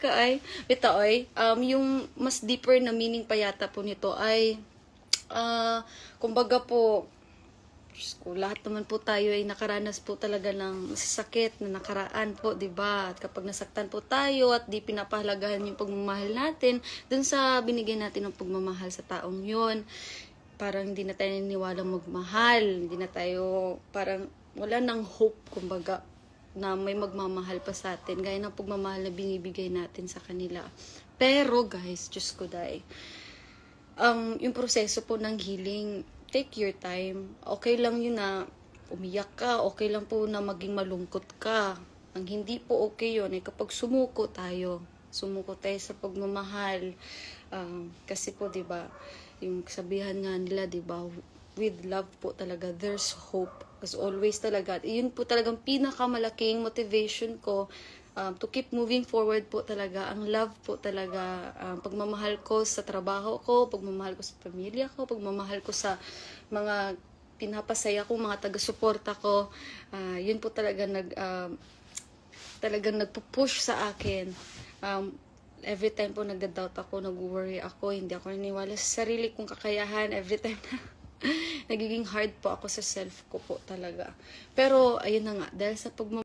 ka ay, bita oy, um, yung mas deeper na meaning pa yata po nito ay, ah, kumbaga po, ko, lahat naman po tayo ay nakaranas po talaga ng sakit na nakaraan po, 'di ba? At kapag nasaktan po tayo at di pinapahalagahan yung pagmamahal natin, dun sa binigyan natin ng pagmamahal sa taong 'yon, parang hindi na tayo niniwala magmahal, hindi na tayo parang wala nang hope kumbaga na may magmamahal pa sa atin gaya ng pagmamahal na binibigay natin sa kanila. Pero guys, Diyos ko dahil, um, yung proseso po ng healing, take your time. Okay lang yun na umiyak ka, okay lang po na maging malungkot ka. Ang hindi po okay yun ay kapag sumuko tayo. Sumuko tayo sa pagmamahal. Um, kasi po, di ba, yung sabihan nga nila, di ba, with love po talaga, there's hope. As always talaga. At yun po talagang pinakamalaking motivation ko um, to keep moving forward po talaga. Ang love po talaga. Um, pagmamahal ko sa trabaho ko, pagmamahal ko sa pamilya ko, pagmamahal ko sa mga pinapasaya ko, mga taga-suporta ko. Ah, yun po talaga nag... um, talagang nagpo-push sa akin. Um, every time po nagda-doubt ako, nag-worry ako, hindi ako naniniwala sa sarili kong kakayahan. Every time na nagiging hard po ako sa self ko po talaga. Pero, ayun na nga, dahil sa pagmamahal